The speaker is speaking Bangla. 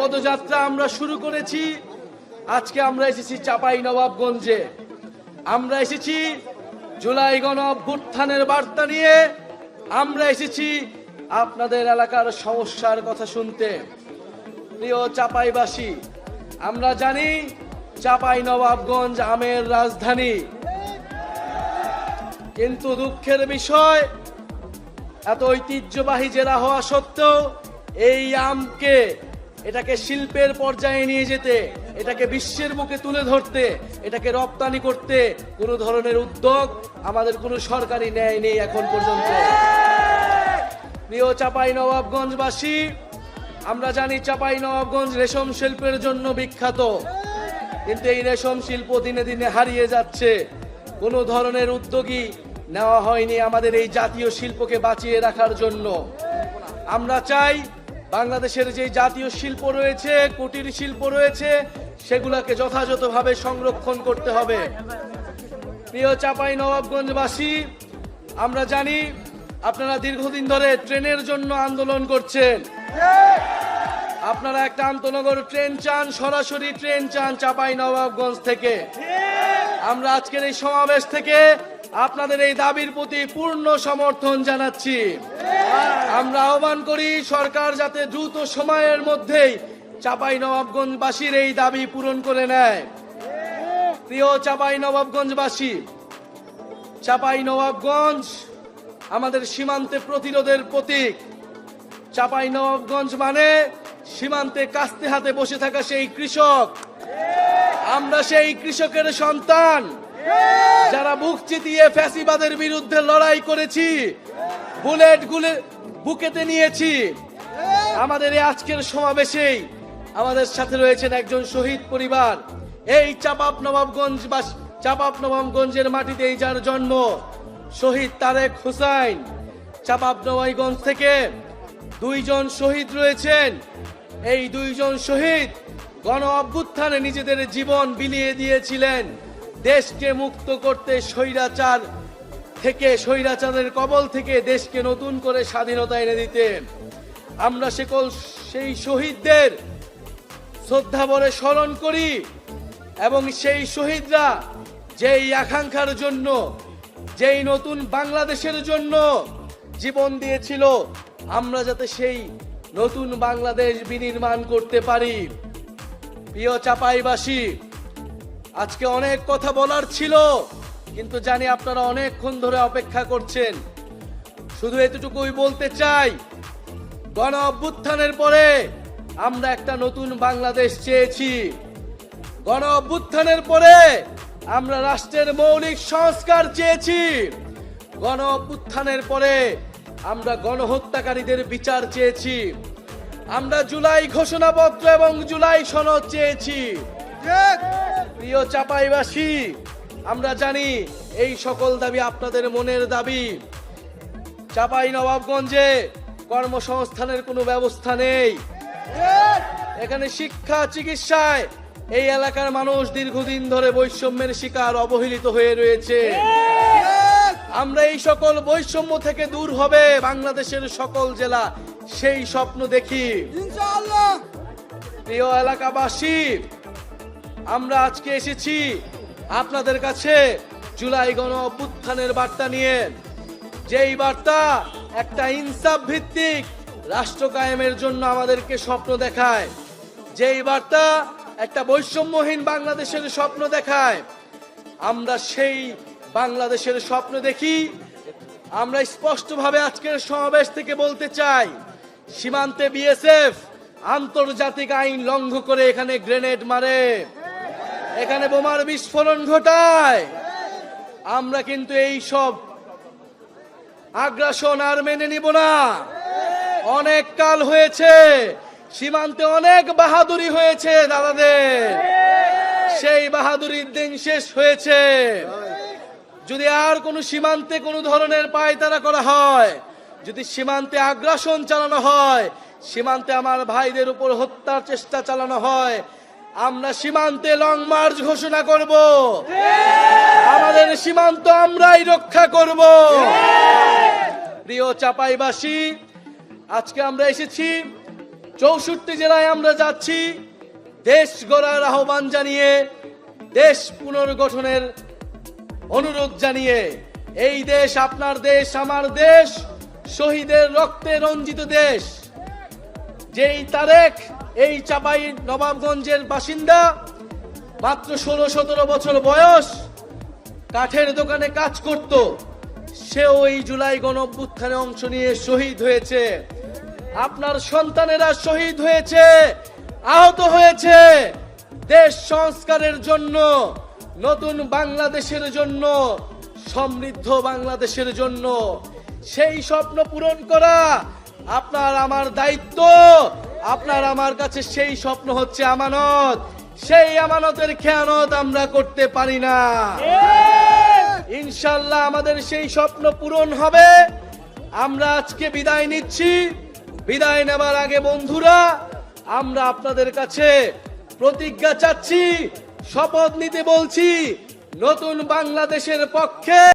পদযাত্রা আমরা শুরু করেছি। আজকে আমরা এসেছি চাপাই নবাবগঞ্জে। আমরা এসেছি জুলাই গণ অভ্যুত্থানের বার্তা নিয়ে। আমরা এসেছি আপনাদের এলাকার সমস্যার কথা শুনতে। প্রিয় চাপাইবাসী, আমরা জানি চাপাই নবাবগঞ্জ আমের রাজধানী। কিন্তু দুঃখের বিষয়, এত ঐতিহ্যবাহী জেলা হওয়া সত্ত্বেও এই আমকে এটাকে শিল্পের পর্যায়ে নিয়ে যেতে, এটাকে বিশ্বের মুখে তুলে ধরতে, এটাকে রপ্তানি করতে কোনো ধরনের উদ্যোগ আমাদের কোনো সরকারি ন্যায় নেই এখন পর্যন্ত। প্রিয় চাপাই নবাবগঞ্জবাসী আমরা জানি চাপাই নবাবগঞ্জ রেশম শিল্পের জন্য বিখ্যাত। কিন্তু এই রেশম শিল্প দিনে দিনে হারিয়ে যাচ্ছে। কোনো ধরনের উদ্যোগী নেওয়া হয়নি আমাদের এই জাতীয় শিল্পকে বাঁচিয়ে রাখার জন্য। আমরা চাই বাংলাদেশের যে জাতীয় শিল্প রয়েছে, কুটির শিল্প রয়েছে, সেগুলোকে যথাযথভাবে সংরক্ষণ করতে হবে। প্রিয় চাপাই নবাবগঞ্জবাসী, আমরা জানি আপনারা দীর্ঘদিন ধরে ট্রেনের জন্য আন্দোলন করছেন। আপনারা একটা আন্তনগর ট্রেন চান, সরাসরি ট্রেন চান চাপাই নবাবগঞ্জ থেকে। আমরা আজকের এই সমাবেশ থেকে আপনাদের এই দাবির প্রতি পূর্ণ সমর্থন জানাচ্ছি। আমরা আহ্বান করি সরকার যাতে দ্রুত সময়ের মধ্যেই চাপাই নবাবগঞ্জবাসীর এই দাবি পূরণ করে নেয়। প্রিয় চাপাই নবাবগঞ্জবাসী চাপাই নবাবগঞ্জ আমাদের সীমান্তে প্রতিরোধের প্রতীক। চাপাই নবাবগঞ্জ মানে সীমান্তে কাস্তে হাতে বসে থাকা সেই কৃষক। আমরা সেই কৃষকের সন্তান। যারা বুক চিতিয়ে ফ্যাসিবাদের বিরুদ্ধে লড়াই করেছি বুলেট গুলে বুকেতে নিয়েছি। আমাদের এই আজকের সমাবেশেই আমাদের সাথে রয়েছেন একজন শহীদ পরিবার। এই চাপাপ নবাবগঞ্জ বা চাপাপ নবাবগঞ্জের মাটিতেই যার জন্ম শহীদ তারেক হুসাইন চাপাপ নবাবগঞ্জ থেকে দুইজন শহীদ রয়েছেন। এই দুইজন শহীদ গণ অভ্যুত্থানে নিজেদের জীবন বিলিয়ে দিয়েছিলেন। দেশকে মুক্ত করতে স্বৈরাচার থেকে স্বৈরাচারের কবল থেকে দেশকে নতুন করে স্বাধীনতা এনে দিতে। আমরা সকল সেই শহীদদের শ্রদ্ধা ভরে স্মরণ করি এবং সেই শহীদরা যেই আকাঙ্ক্ষার জন্য, যেই নতুন বাংলাদেশের জন্য জীবন দিয়েছিল, আমরা যাতে সেই নতুন বাংলাদেশ বিনির্মাণ করতে পারি। প্রিয় চাপাইবাসী, আজকে অনেক কথা বলার ছিল। কিন্তু জানি আপনারা অনেকক্ষণ ধরে অপেক্ষা করছেন। শুধু এতটুকুই বলতে চাই গণ অভ্যুত্থানের পরে আমরা একটা নতুন বাংলাদেশ চেয়েছি। গণ অভ্যুত্থানের পরে আমরা রাষ্ট্রের মৌলিক সংস্কার চেয়েছি। গণ অভ্যুত্থানের পরে আমরা গণহত্যাকারীদের বিচার চেয়েছি। আমরা জুলাই ঘোষণাপত্র এবং জুলাই সনদ চেয়েছি। প্রিয় চাপাইবাসী আমরা জানি এই সকল দাবি আপনাদের মনের দাবি। চাপাই নবাবগঞ্জে কর্মসংস্থানের কোনো ব্যবস্থা নেই। এখানে শিক্ষা চিকিৎসায় এই এলাকার মানুষ দীর্ঘদিন ধরে বৈষম্যের শিকার অবহেলিত হয়ে রয়েছে। আমরা এই সকল বৈষম্য থেকে দূর হবে বাংলাদেশের সকল জেলা সেই স্বপ্ন দেখি। প্রিয় এলাকাবাসী আমরা আজকে এসেছি আপনাদের কাছে জুলাই গণ অভ্যুত্থানের বার্তা নিয়ে। যেই বার্তা একটা ইনসাফ ভিত্তিক রাষ্ট্র কায়েমের জন্য আমাদেরকে স্বপ্ন দেখায়। যেই বার্তা একটা বৈষম্যহীন বাংলাদেশের স্বপ্ন দেখায়। আমরা সেই বাংলাদেশের স্বপ্ন দেখি। আমরা স্পষ্টভাবে আজকের সমাবেশ থেকে বলতে চাই, সীমান্তে বিএসএফ আন্তর্জাতিক আইন লঙ্ঘ করে এখানে গ্রেনেড মারে। এখানে বোমার বিস্ফোরণ ঘটায়। আমরা কিন্তু এই সব আগ্রাসন আর মেনে নিব না। অনেক কাল হয়েছে, সীমান্তে অনেক বাহাদুরি হয়েছে দাদাদের। সেই বাহাদুরির দিন শেষ হয়েছে। যদি আর কোনো সীমান্তে কোনো ধরনের পায়তারা করা হয়, যদি সীমান্তে আগ্রাসন চালানো হয়, সীমান্তে আমার ভাইদের উপর হত্যার চেষ্টা চালানো হয় আমরা সীমান্তে লং মার্চ ঘোষণা করব। আমাদের সীমান্ত আমরাই রক্ষা করব। প্রিয় চাপাইবাসী, আজকে আমরা এসেছি, চৌষট্টি জেলায় আমরা যাচ্ছি। দেশ গড়ার আহ্বান জানিয়ে, দেশ পুনর্গঠনের অনুরোধ জানিয়ে, এই দেশ আপনার দেশ, আমার দেশ, শহীদের রক্তে রঞ্জিত দেশ। যেই তারেক এই চাপাই নবাবগঞ্জের বাসিন্দা, মাত্র ষোলো সতেরো বছর বয়স, কাঠের দোকানে কাজ করত। সেও এই জুলাই গণঅভ্যুত্থানে অংশ নিয়ে শহীদ হয়েছে। আপনার সন্তানেরা শহীদ হয়েছে, আহত হয়েছে। দেশ সংস্কারের জন্য, নতুন বাংলাদেশের জন্য, সমৃদ্ধ বাংলাদেশের জন্য। সেই স্বপ্ন পূরণ করা আপনার, আমার দায়িত্ব। আপনার আমার কাছে সেই স্বপ্ন হচ্ছে আমানত। সেই আমানতের খেয়ানত আমরা করতে পারি না। ইনশাল্লাহ আমাদের সেই স্বপ্ন পূরণ হবে। আমরা আজকে বিদায় নিচ্ছি। বিদায় নেবার আগে বন্ধুরা আমরা আপনাদের কাছে প্রতিজ্ঞা চাচ্ছি শপথ নিতে বলছি নতুন বাংলাদেশের পক্ষে